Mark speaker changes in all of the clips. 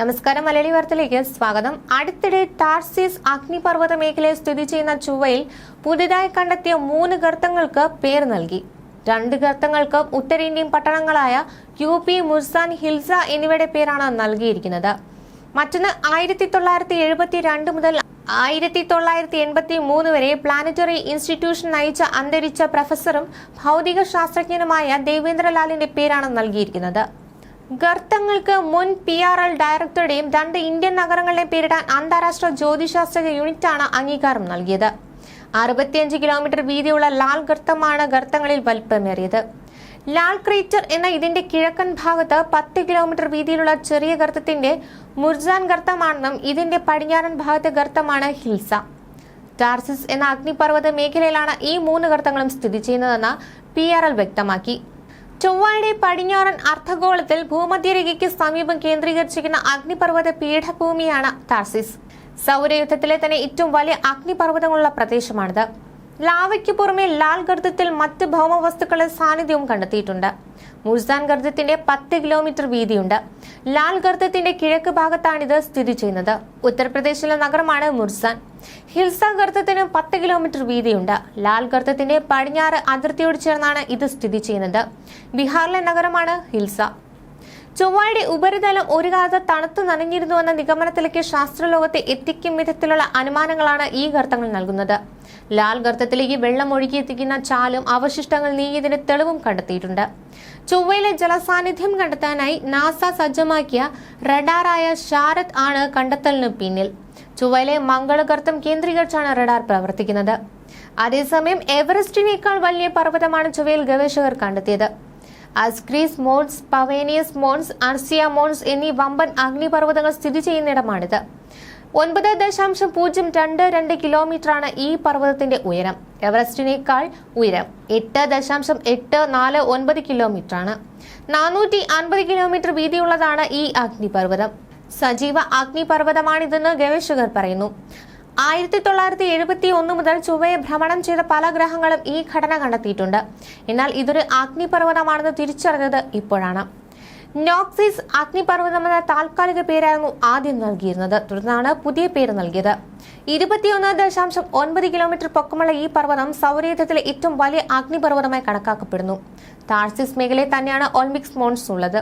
Speaker 1: നമസ്കാരം മലയാളി വാർത്തയിലേക്ക് സ്വാഗതം. അടുത്തിടെ ടാർസിസ് അഗ്നിപർവത മേഖലയിൽ സ്ഥിതി ചെയ്യുന്ന ചുവയിൽ പുതിയതായി കണ്ടെത്തിയ മൂന്ന് ഗർത്തങ്ങൾക്ക് പേര് നൽകി. രണ്ട് ഗർത്തങ്ങൾക്ക് ഉത്തരേന്ത്യൻ പട്ടണങ്ങളായ യു പി മുർസാൻ ഹിൽസ എന്നിവയുടെ പേരാണ് നൽകിയിരിക്കുന്നത്. മറ്റൊന്ന് ആയിരത്തി തൊള്ളായിരത്തി എഴുപത്തി രണ്ട് മുതൽ ആയിരത്തി തൊള്ളായിരത്തി എൺപത്തി മൂന്ന് വരെ പ്ലാനറ്ററി ഇൻസ്റ്റിറ്റ്യൂഷൻ നയിച്ച അന്തരിച്ച പ്രൊഫസറും ഭൗതിക ശാസ്ത്രജ്ഞനുമായ ദേവേന്ദ്രലാലിന്റെ പേരാണ് നൽകിയിരിക്കുന്നത്. ഗർത്തങ്ങൾക്ക് മുൻ പി ആർ എൽ ഡയറക്ടറുടെയും രണ്ട് ഇന്ത്യൻ നഗരങ്ങളുടെയും പേരിടാൻ അന്താരാഷ്ട്ര ജ്യോതിശാസ്ത്ര യൂണിറ്റാണ് അംഗീകാരം നൽകിയത്. അറുപത്തിയഞ്ച് കിലോമീറ്റർ വീതിയുള്ള ലാൽ ഗർത്തമാണ് ഗർത്തങ്ങളിൽ വലിപ്പമേറിയത്. ലാൽ ക്രീറ്റർ എന്ന ഇതിന്റെ കിഴക്കൻ ഭാഗത്ത് പത്ത് കിലോമീറ്റർ വീതിയിലുള്ള ചെറിയ ഗർത്തത്തിന്റെ മുർജാൻ ഗർത്തമാണെന്നും ഇതിന്റെ പടിഞ്ഞാറൻ ഭാഗത്തെ ഗർത്തമാണ് ഹിൽസ. ടാർസിസ് എന്ന അഗ്നിപർവത മേഖലയിലാണ് ഈ മൂന്ന് ഗർത്തങ്ങളും സ്ഥിതി ചെയ്യുന്നതെന്ന് പി വ്യക്തമാക്കി. ചൊവ്വയുടെ പടിഞ്ഞാറൻ അർദ്ധഗോളത്തിൽ ഭൂമധ്യരേഖയ്ക്ക് സമീപം കേന്ദ്രീകരിച്ചിരിക്കുന്ന അഗ്നിപർവത പീഠഭൂമിയാണ് ടാർസിസ്. സൗരയുദ്ധത്തിലെ തന്നെ ഏറ്റവും വലിയ അഗ്നിപർവതങ്ങളുള്ള പ്രദേശമാണിത്. ലാവയ്ക്ക് പുറമെ ലാൽ ഗർത്തത്തിൽ മറ്റ് ഭൗമവസ്തുക്കളുടെ സാന്നിധ്യവും കണ്ടെത്തിയിട്ടുണ്ട്. മുർസാൻ ഗർദ്ദത്തിന്റെ പത്ത് കിലോമീറ്റർ വീതിയുണ്ട്. ലാൽ ഗർത്തത്തിന്റെ കിഴക്ക് ഭാഗത്താണിത് സ്ഥിതി ചെയ്യുന്നത്. ഉത്തർപ്രദേശിലെ നഗരമാണ് മുർസാൻ ഹിൽസ ഗർത്തത്തിന് പത്ത് കിലോമീറ്റർ വീതിയുണ്ട്. ലാൽ ഗർത്തത്തിന്റെ പടിഞ്ഞാറ് അതിർത്തിയോട് ചേർന്നാണ് ഇത് സ്ഥിതി ചെയ്യുന്നത്. ബീഹാറിലെ നഗരമാണ് ഹിൽസ. ചൊവ്വയുടെ ഉപരിതലം ഒരു കാലത്ത് തണുത്തു നനഞ്ഞിരുന്നുവെന്ന നിഗമനത്തിലേക്ക് ശാസ്ത്രലോകത്തെ എത്തിക്കും വിധത്തിലുള്ള അനുമാനങ്ങളാണ് ഈ ഗർത്തങ്ങൾ നൽകുന്നത്. ലാൽ ഗർത്തത്തിലേക്ക് വെള്ളം ഒഴുകിയെത്തിക്കുന്ന ചാലും അവശിഷ്ടങ്ങൾ നീങ്ങിയതിന് തെളിവും കണ്ടെത്തിയിട്ടുണ്ട്. ചൊവ്വയിലെ ജലസാന്നിധ്യം കണ്ടെത്താനായി നാസ സജ്ജമാക്കിയ റഡാറായ ഷാരത് ആണ് കണ്ടെത്തലിന് പിന്നിൽ. ചൊവ്വയിലെ മംഗളഗർത്തം കേന്ദ്രീകരിച്ചാണ് റഡാർ പ്രവർത്തിക്കുന്നത്. അതേസമയം എവറസ്റ്റിനേക്കാൾ വലിയ പർവതമാണ് ചൊവ്വയിൽ ഗവേഷകർ കണ്ടെത്തിയത്. അസ്ക്രീസ് മോൺസ് പവേനിയസ് മോൺസ് അർസിയ മോൺസ് എന്നീ വമ്പൻ അഗ്നിപർവതങ്ങൾ സ്ഥിതി ചെയ്യുന്നിടമാണിത്. ഒൻപത് ദശാംശം പൂജ്യം രണ്ട് രണ്ട് കിലോമീറ്ററാണ് ഈ പർവതത്തിന്റെ ഉയരം. എവറസ്റ്റിനേക്കാൾ ഉയരം എട്ട് ദശാംശം എട്ട് നാല് ഒൻപത് കിലോമീറ്ററാണ്. നാനൂറ്റി അൻപത് കിലോമീറ്റർ വീതിയുള്ളതാണ് ഈ അഗ്നിപർവതം. സജീവ അഗ്നിപർവതമാണിതെന്ന് ഗവേഷകർ പറയുന്നു. ആയിരത്തി തൊള്ളായിരത്തി എഴുപത്തി ഒന്ന് മുതൽ ചൊവ്വയെ ഭ്രമണം ചെയ്ത പല ഗ്രഹങ്ങളും ഈ ഘടന കണ്ടെത്തിയിട്ടുണ്ട്. എന്നാൽ ഇതൊരു അഗ്നിപർവതമാണെന്ന് തിരിച്ചറിഞ്ഞത് ഇപ്പോഴാണ്. നോക്സിസ് അഗ്നിപർവതം എന്ന താൽക്കാലിക പേരായിരുന്നു ആദ്യം നൽകിയിരുന്നത്. തുടർന്നാണ് പുതിയ പേര് നൽകിയത്. ഇരുപത്തിയൊന്ന് ദശാംശം ഒൻപത് കിലോമീറ്റർ പൊക്കമുള്ള ഈ പർവതം സൗരയുദ്ധത്തിലെ ഏറ്റവും വലിയ അഗ്നിപർവതമായി കണക്കാക്കപ്പെടുന്നു. താഴ്സിസ് മേഖലയിൽ തന്നെയാണ് ഒളിമ്പിക്സ് മോൺസ് ഉള്ളത്.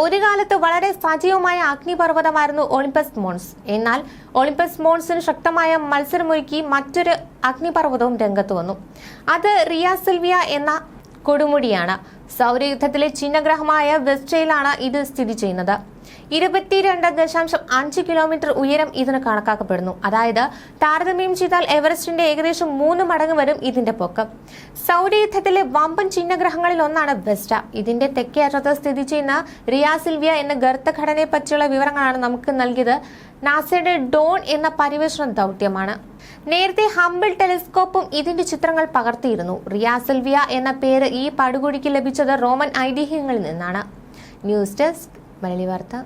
Speaker 1: ഒരു കാലത്ത് വളരെ സജീവമായ അഗ്നിപർവതമായിരുന്നു ഒളിമ്പസ് മോൺസ്. എന്നാൽ ഒളിമ്പസ് മോൺസിന് ശക്തമായ മത്സരമൊരുക്കി മറ്റൊരു അഗ്നിപർവതവും രംഗത്ത് വന്നു. അത് റിയ സിൽവിയ എന്ന കൊടുമുടിയാണ്. സൗരയുദ്ധത്തിലെ ചിഹ്നഗ്രഹമായ വെസ്റ്റയിലാണ് ഇത് സ്ഥിതി ചെയ്യുന്നത്. ഇരുപത്തിരണ്ട് ദശാംശം അഞ്ച് കിലോമീറ്റർ ഉയരം ഇതിന് കണക്കാക്കപ്പെടുന്നു. അതായത് താരതമ്യം ചെയ്താൽ എവറസ്റ്റിന്റെ ഏകദേശം മൂന്ന് മടങ്ങ് വരും ഇതിന്റെ പൊക്കം. സൗരയുദ്ധത്തിലെ വമ്പൻ ചിഹ്നഗ്രഹങ്ങളിൽ ഒന്നാണ് വെസ്റ്റ. ഇതിന്റെ തെക്കേ അറ്റത്ത് സ്ഥിതി ചെയ്യുന്ന റിയാസിൽവിയ എന്ന ഗർത്തഘടനയെ പറ്റിയുള്ള വിവരങ്ങളാണ് നമുക്ക് നൽകിയത്. നാസയുടെ ഡോൺ എന്ന പര്യവേഷണ ദൗത്യമാണ്. നേരത്തെ ഹംബിൾ ടെലിസ്കോപ്പും ഇതിന്റെ ചിത്രങ്ങൾ പകർത്തിയിരുന്നു. റിയാസിൽവിയ എന്ന പേര് ഈ പടുകുഴിക്ക് ലഭിച്ചത് റോമൻ ഐതിഹ്യങ്ങളിൽ നിന്നാണ്. ന്യൂസ് ഡെസ്ക് മലയാളി വാർത്ത